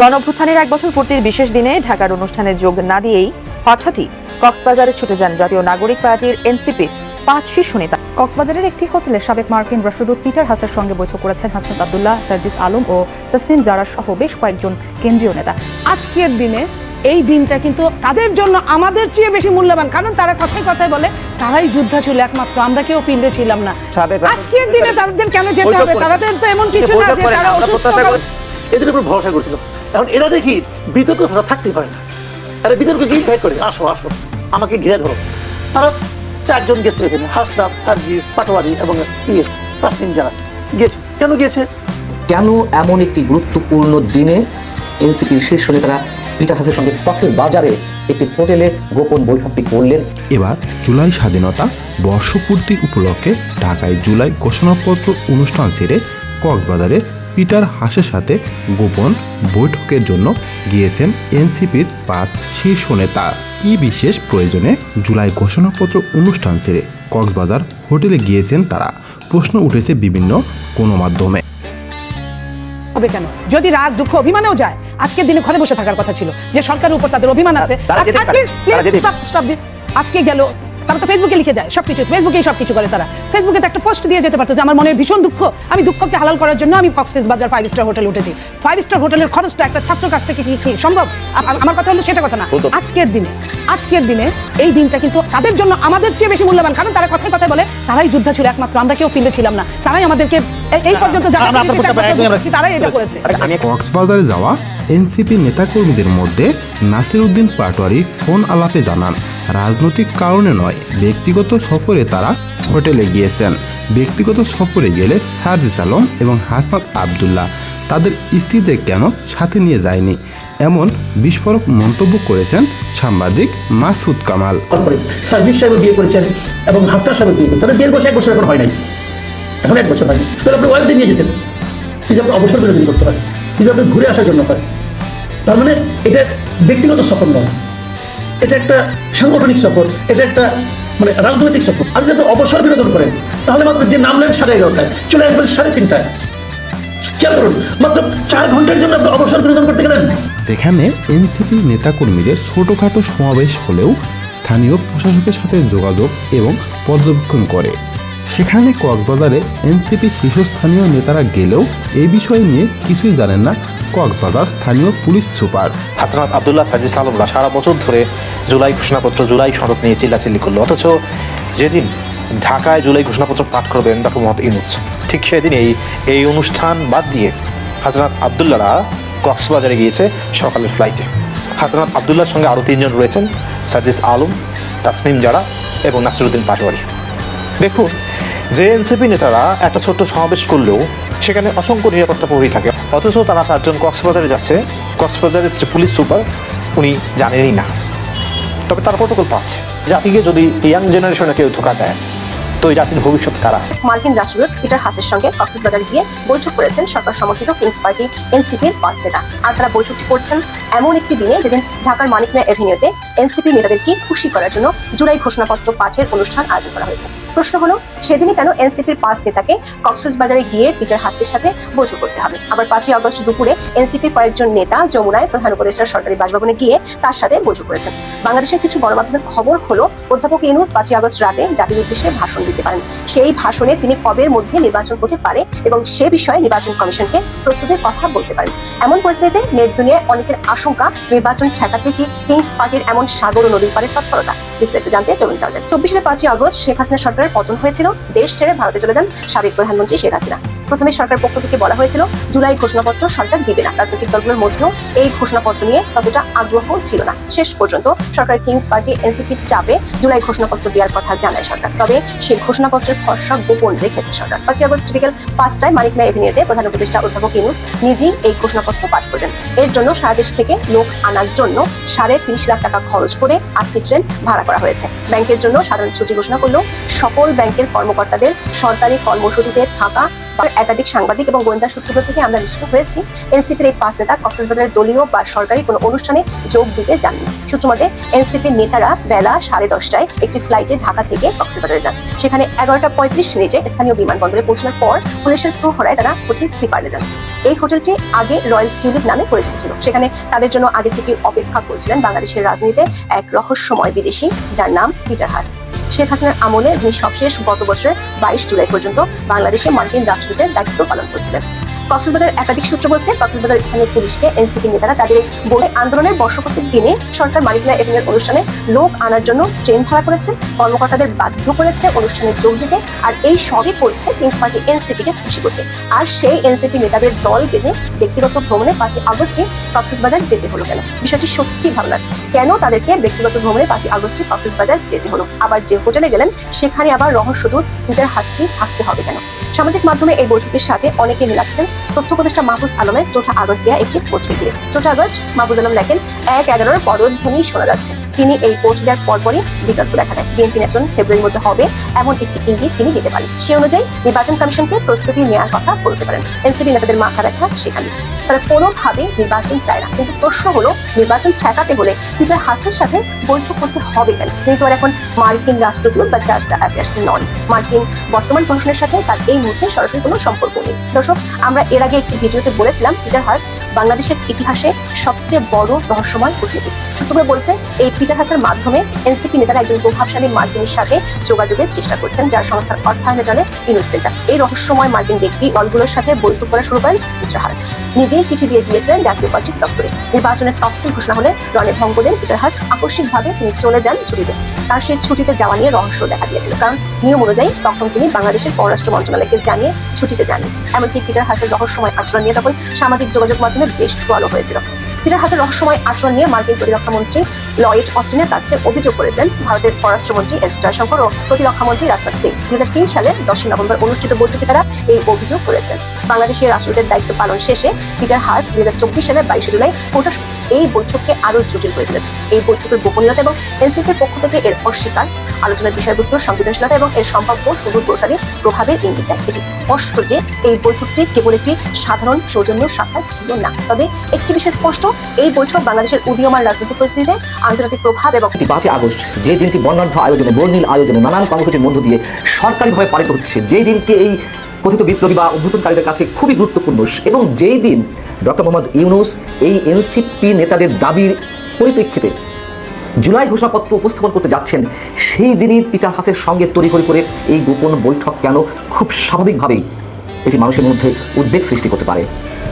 গণভ্যুত্থানের এক বছর পূর্তির বিশেষ দিনে ঢাকার অনুষ্ঠানে যোগ না দিয়েই হঠাৎই কক্সবাজারে ছুটে যান জাতীয় নাগরিক পার্টির এনসিপি পাঁচ শীর্ষ নেতা কক্সবাজারের একটি হোটেলে সাবেক মার্কিন রাষ্ট্রদূত পিটার হাসের সঙ্গে বৈঠক করেছেন হাসনাত আবদুল্লাহ সার্জিস আলম ও তসনিম জারা সহ বেশ কয়েকজন কেন্দ্রীয় নেতা আজকের দিনে এই দিনটা কিন্তু তাদের জন্য আমাদের চেয়ে বেশি মূল্যবান কারণ তারা কথায় কথায় বলে তারাই যোদ্ধা ছিল একমাত্র আমরা কেউ ফিল্ডে ছিলাম না আজকের দিনে তাদের কেন যেতে হবে। তাদের তো এমন কিছু না যে তারা অসুস্থ। এদের উপর ভরসা করছিল এখন এরা দেখি বিতর্ক ছাড়া থাকতেই পারে না। আরে বিতর্ককে ইনভাইট করে আসো আসো আমাকে ঘিরে ধরো। তারা চারজন গেছে এখানে হাসনাত সার্জিস পাটোয়ারি এবং ইয়ে তাসনিম যারা গিয়েছে কেন গিয়েছে কেন এমন একটি গুরুত্বপূর্ণ দিনে এনসিপির শীর্ষ নেতারা পিটার হাসের সঙ্গে কক্সেস বাজারে একটি হোটেলে গোপন বৈঠকটি করলেন? এবার জুলাই স্বাধীনতা বর্ষপূর্তি উপলক্ষে ঢাকায় জুলাই ঘোষণাপত্র অনুষ্ঠান সেরে কক্সবাজারে পিটার হাসের সাথে গোপন বৈঠকের জন্য গিয়েছেন এনসিপির পাঁচ শীর্ষ নেতা। কি বিশেষ প্রয়োজনে জুলাই ঘোষণাপত্র অনুষ্ঠান সেরে কক্সবাজার হোটেলে গিয়েছেন তারা? প্রশ্ন উঠেছে বিভিন্ন গণমাধ্যমে। হবে কেন? যদি রাগ দুঃখ অভিমানেও যায় আজকের দিনে ঘরে বসে থাকার কথা ছিল। যে সরকারের উপর তাদের অভিমান আছে। আজকে গেল তারা তো ফেসবুকে লিখে যায় সব কিছু ফেসবুকেই সব কিছু করে তারা। ফেসবুকে তো একটা পোস্ট দিয়ে যেতে পারতো যে আমার মনের ভীষণ দুঃখ আমি দুঃখকে হালাল করার জন্য আমি Cox's Bazar five star hotel উঠেছি। ফাইভ স্টার হোটেলের খরচটা একটা ছাত্র কাছ থেকে কি সম্ভব? আমার কথা হলো সেটা কথা না। আজকের দিনে আজকের দিনে এই দিনটা কিন্তু তাদের জন্য আমাদের চেয়ে বেশি মূল্যবান। কারণ তারা কথায় কথায় বলে তারাই যুদ্ধ ছিল একমাত্র আমরা কেউ ফিল্ডে ছিলাম না। তারাই আমাদেরকে এই- পর্যন্ত তারাই এটা করেছে। আমি কক্সবাজারে যাওয়া এনসিপি নেতাকর্মীদের মধ্যে নাসির উদ্দিন পাটোয়ারি ফোন আলাপে জানান রাজনৈতিক কারণে নয় ব্যক্তিগত সফরে তারা হোটেলে গিয়েছেন। ব্যক্তিগত সফরে গেলে সার্জিস আলম এবং হাসনাত আবদুল্লাহ তাদের স্ত্রীদের কেন সাথে নিয়ে যায়নি? এমন বিস্ফোরক মন্তব্য করেছেন সাংবাদিক মাসুদ কামাল। তারপরে সার্জিস সাহেব বিয়ে করেছেন এবং হাফতার সাহেব বিয়ে করেছেন। তাদের বিয়ের বয়স এক বছর এখন হয় নাই। এখন এক বছর হয়নি তাহলে আপনি ওয়াইফদের নিয়ে যেতেন। কিন্তু আপনি অবসর বিনোদন করতে পারেন। কিন্তু আপনি ঘুরে আসার জন্য পারেন। তার মানে এটা ব্যক্তিগত সফর নয়। এটা একটা সাংগঠনিক সফর। এটা একটা মানে রাজনৈতিক সফর। আর যদি আপনি অবসর বিনোদন করেন, তাহলে মাত্র যে নামলেন সাড়ে এগারোটায়, চলে আসবেন সাড়ে তিনটায়। খেয়াল করুন, মাত্র চার ঘণ্টার জন্য আপনি অবসর বিনোদন করতে গেলেন। যেখানে এনসিপি নেতাকর্মীদের ছোটোখাটো সমাবেশ হলেও স্থানীয় প্রশাসকের সাথে যোগাযোগ এবং পর্যবেক্ষণ করে। সেখানে কক্সবাজারে এনসিপি শীর্ষস্থানীয় নেতারা গেলেও এই বিষয় নিয়ে কিছুই জানেন না কক্সবাজার স্থানীয় পুলিশ সুপার। হাসনাত আবদুল্লাহ সাজিস আলমরা সারা বছর ধরে জুলাই ঘোষণাপত্র, জুলাই সনদ নিয়ে চিল্লাচিল্লি করল। অথচ যেদিন ঢাকায় জুলাই ঘোষণাপত্র পাঠ করবেন ডক্টর মোহাম্মদ ইনুজ ঠিক সেদিন এই এই অনুষ্ঠান বাদ দিয়ে হাসনাত আবদুল্লাহরা কক্সবাজারে গিয়েছে সকালের ফ্লাইটে হাসনাত আবদুল্লাহর সঙ্গে আরও তিনজন রয়েছেন, সাজিস আলম, তাসনিম জারা এবং নাসিরুদ্দিন পাটোয়ারি। দেখুন যে এনসিপি নেতারা একটা ছোট্ট সমাবেশ করলেও সেখানে অসংখ্য নিরাপত্তা প্রহরী থাকে। অথচ তারা চারজন কক্সবাজারে যাচ্ছে। কক্সবাজারের যে পুলিশ সুপার, উনি জানেনই না। তবে তারা প্রোটোকল পাচ্ছে। জাতিকে যদি ইয়াং জেনারেশনে কেউ ধোকা দেয় তো এই জাতির ভবিষ্যৎ কারা? মার্কিন রাষ্ট্রদূত পিটার হাসের সঙ্গে কক্সবাজার গিয়ে বৈঠক করেছেন সরকার সমর্থিত কিংস পার্টি এনসিপির পাঁচ নেতা। আর তারা বৈঠকটি করছেন এমন একটি দিনে যেদিন ঢাকার মানিক মিয়া এভিনিউতে এনসিপি নেতাদেরকে খুশি করার জন্য জুলাই ঘোষণাপত্র পাঠের অনুষ্ঠান আয়োজন করা হয়েছে। প্রশ্ন হলো, সেদিনই কেন এনসিপির পাঁচ নেতাকে কক্সবাজারে গিয়ে পিটার হাসের সাথে বৈঠক করতে হবে? আবার পাঁচই আগস্ট দুপুরে এনসিপির কয়েকজন নেতা যমুনায় প্রধান উপদেষ্টার সরকারি বাসভবনে গিয়ে তার সাথে বৈঠক করেছেন। বাংলাদেশের কিছু গণমাধ্যমের খবর হলো, অধ্যাপক ইউনুস পাঁচই আগস্ট রাতে জাতির উদ্দেশ্যে ভাষণ দিতে পারেন। সেই ভাষণে তিনি কবের মধ্যে নির্বাচন হতে পারে এবং সে বিষয়ে নির্বাচন কমিশনকে প্রস্তুতির কথা বলতে পারেন। এমন পরিস্থিতিতে নেট দুনিয়ায় অনেকের আশঙ্কা, নির্বাচন ঠেকাতে কি কিংস পার্টির এমন সাগর ও নদীর পারে তৎপরতা? বিস্তারিত জানতে চলুন যাওয়া যায় চব্বিশের পাঁচই আগস্ট শেখ হাসিনা সরকারের পতন হয়েছিল। দেশ ছেড়ে ভারতে চলে যান সাবেক প্রধানমন্ত্রী শেখ হাসিনা। প্রথমে সরকার পক্ষ থেকে বলা হয়েছিল, জুলাই ঘোষণাপত্র সরকার দিবে না। রাজনৈতিক দলগুলোর মধ্যেও এই ঘোষণাপত্র নিয়ে ততটা আগ্রহ ছিল না। শেষ পর্যন্ত সরকার কিংস পার্টি এনসিপির চাপে জুলাই ঘোষণাপত্র দেওয়ার কথা জানায় সরকার। তবে সেই ঘোষণাপত্রের খসড়া গোপন রেখেছে সরকার। পাঁচই আগস্ট বিকেল পাঁচটায় মানিক মিয়া এভিনিউতে প্রধান উপদেষ্টা অধ্যাপক ইউনুস নিজেই এই ঘোষণাপত্র পাঠ করবেন এর জন্য সারা দেশ থেকে লোক আনার জন্য সাড়ে তিরিশ লাখ টাকা খরচ করে আটটি ট্রেন ভাড়া করা হয়েছে। ব্যাংকের জন্য সাধারণ ছুটি ঘোষণা করলেও সকল ব্যাংকের কর্মকর্তাদের সরকারি কর্মসূচিতে থাকা একাধিক সাংবাদিক এবং গোয়েন্দা সূত্র থেকে আমরা নিশ্চিত হয়েছি, এনসিপির এই পাঁচ নেতা কক্সবাজারের দলীয় বা সরকারি কোনো অনুষ্ঠানে যোগ দিতে যাননি সূত্র মতে, এনসিপির নেতারা বেলা সাড়ে দশটায় একটি ফ্লাইটে ঢাকা থেকে কক্সবাজারে যান। সেখানে এগারোটা পঁয়ত্রিশ মিনিটে স্থানীয় বিমানবন্দরে পৌঁছানোর পর পুলিশের প্রহরায় তারা হোটেল সিপারে যান। এই হোটেলটি আগে রয়্যাল টিউলিপ নামে পরিচিত ছিল। সেখানে তাদের জন্য আগে থেকে অপেক্ষা করছিলেন বাংলাদেশের রাজনীতিতে এক রহস্যময় বিদেশি, যার নাম পিটার হাস। শেখ হাসিনার আমলে যিনি সবশেষ গত বছরের বাইশ জুলাই পর্যন্ত বাংলাদেশে মার্কিন রাষ্ট্রদূতের দায়িত্ব পালন করছিলেন। কক্সবাজার একাধিক সূত্র বলছে, কক্সবাজার স্থানীয় পুলিশকে এনসিপি নেতারা তাদের বলে আন্দোলনের বর্ষপূর্তির দিনে সরকার মালিকনা এভিনিউর অনুষ্ঠানে লোক আনার জন্য ট্রেন ভাড়া করেছে, কর্মকর্তাদের বাধ্য করেছে অনুষ্ঠানে যোগ দিতে, আর এই সবই করছে কিংস পার্টি এনসিপিকে খুশি করতে। আর সেই এনসিপি নেতাদের দল বেঁধে ব্যক্তিগত ভ্রমণে পাঁচই আগস্টে কক্সবাজার যেতে হলো কেন? বিষয়টি সত্যি ভাবনার। কেন তাদেরকে ব্যক্তিগত ভ্রমণে পাঁচই আগস্টে কক্সবাজার যেতে হলো? আবার যে হোটেলে গেলেন, সেখানে আবার রহস্যদূত পিটার হাসকি থাকতে হবে কেন? সামাজিক মাধ্যমে এই বৈঠকের সাথে অনেকে মিলাচ্ছেন তথ্য উপদেষ্টা মাহফুজ আলমের চৌঠা আগস্ট দেওয়া একটি পোস্ট ভিডিও চৌঠা আগস্ট, মাহফুজ আলম লেখেন, এক এগারোর পদভূমি শোনা যাচ্ছে। তিনি এই পোস্ট দেওয়ার পরপরই বিতর্ক দেখা দেয়। বিএনপি নির্বাচন ফেব্রুয়ারির মধ্যে হবে এমন একটি ইঙ্গিত তিনি দিতে পারেন। সে অনুযায়ী নির্বাচন কমিশনকে প্রস্তুতি নেওয়ার কথা বলতে পারেন। এনসিপি নেতাদের মাথা ব্যথা সেখানে। তারা কোনোভাবে নির্বাচন চায় না। কিন্তু প্রশ্ন হলো, নির্বাচন ঠেকাতে হলে পিটার হাসের সাথে বৈঠক করতে হবে কেন? তিনি তো এখন মার্কিন রাষ্ট্রদূত বা জাজ দ্য অ্যাফেয়ার্স নন। মার্কিন বর্তমান প্রশ্নের সাথে তার এই মুহূর্তে সরাসরি কোনো সম্পর্ক নেই। দর্শক, আমরা এর আগে একটি ভিডিওতে বলেছিলাম, পিটার হাস বাংলাদেশের ইতিহাসে সবচেয়ে বড় রহস্যময় কূটনীতিক। সূত্রগুলো বলছে, এই পিটার হাসের মাধ্যমে এনসিপি নেতারা একজন প্রভাবশালী মার্কিনের সাথে যোগাযোগের চেষ্টা করছেন, যার সংস্থার অর্থায়নে চলে ইউনুস এই রহস্যময় মার্কিন ব্যক্তি দলগুলোর সাথে বৈঠক করা শুরু করেন মিস্টার হাস। নিজেই চিঠি দিয়ে দিয়েছিলেন জাতীয় পার্টির দপ্তরে। নির্বাচনের তফসিল ঘোষণা হলে রনে ভঙ্গ দেন পিটার হাস। আকস্মিকভাবে তিনি চলে যান ছুটিতে। তার সেই ছুটিতে যাওয়া নিয়ে রহস্য দেখা দিয়েছিল, কারণ নিয়ম অনুযায়ী তখন তিনি বাংলাদেশের পররাষ্ট্র মন্ত্রণালয়কে জানিয়ে ছুটিতে যান এমনকি পিটার হাসের রহস্যময় আচরণ নিয়ে তখন সামাজিক যোগাযোগ মাধ্যমে বেশ চোয়ালো হয়েছিল। পিটার হাসের রহস্যময় আচরণ নিয়ে মার্কিন প্রতিরক্ষা মন্ত্রী লয়েড অস্টিনের কাছে অভিযোগ করেছিলেন ভারতের পররাষ্ট্রমন্ত্রী এস জয়শঙ্কর ও প্রতিরক্ষা মন্ত্রী রাজনাথ সিং। দুই সালের দশই নভেম্বর অনুষ্ঠিত বৈঠকে তারা এই অভিযোগ করেছেন। বাংলাদেশের রাষ্ট্রদূতের দায়িত্ব পালন শেষে পিটার হাস দুই হাজার চব্বিশ সালের বাইশে জুলাই প্রকাশ এই বৈঠককে আরও জটিল করে তুলেছে। এই বৈঠকের গোপনীয়তা এবং এনসিপির পক্ষ থেকে এর অস্বীকার, আলোচনার বিষয়বস্তুর সংবেদনশীলতা এবং এর সম্ভাব্য সুদূর প্রসারী প্রভাবের ইঙ্গিত দেয়। এটি স্পষ্ট যে এই বৈঠকটি কেবল একটি সাধারণ সৌজন্য সাক্ষাৎ ছিল না। তবে একটি বিষয় স্পষ্ট এই বৈঠক বাংলাদেশের উদীয়মান রাজনৈতিক পরিস্থিতিতে আন্তর্জাতিক প্রভাব এবং পাঁচই আগস্ট, যে দিনটি বর্ণাঢ্য আয়োজনে, বর্ণিল আয়োজনে নানান কর্মসূচির মধ্য দিয়ে সরকারিভাবে পালিত হচ্ছে যে দিনটি এই কথিত বিপ্লবী বা অভ্যুত্থানকারীদের কাছে খুবই গুরুত্বপূর্ণ। এবং যেই দিন ডক্টর মোহাম্মদ ইউনুস এই এনসিপি নেতাদের দাবির পরিপ্রেক্ষিতে জুলাই ঘোষণাপত্র উপস্থাপন করতে যাচ্ছেন, সেই দিনই পিটার হাসের সঙ্গে তড়িঘড়ি করে এই গোপন বৈঠক কেন খুব স্বাভাবিকভাবেই এটি মানুষের মধ্যে উদ্বেগ সৃষ্টি করতে পারে।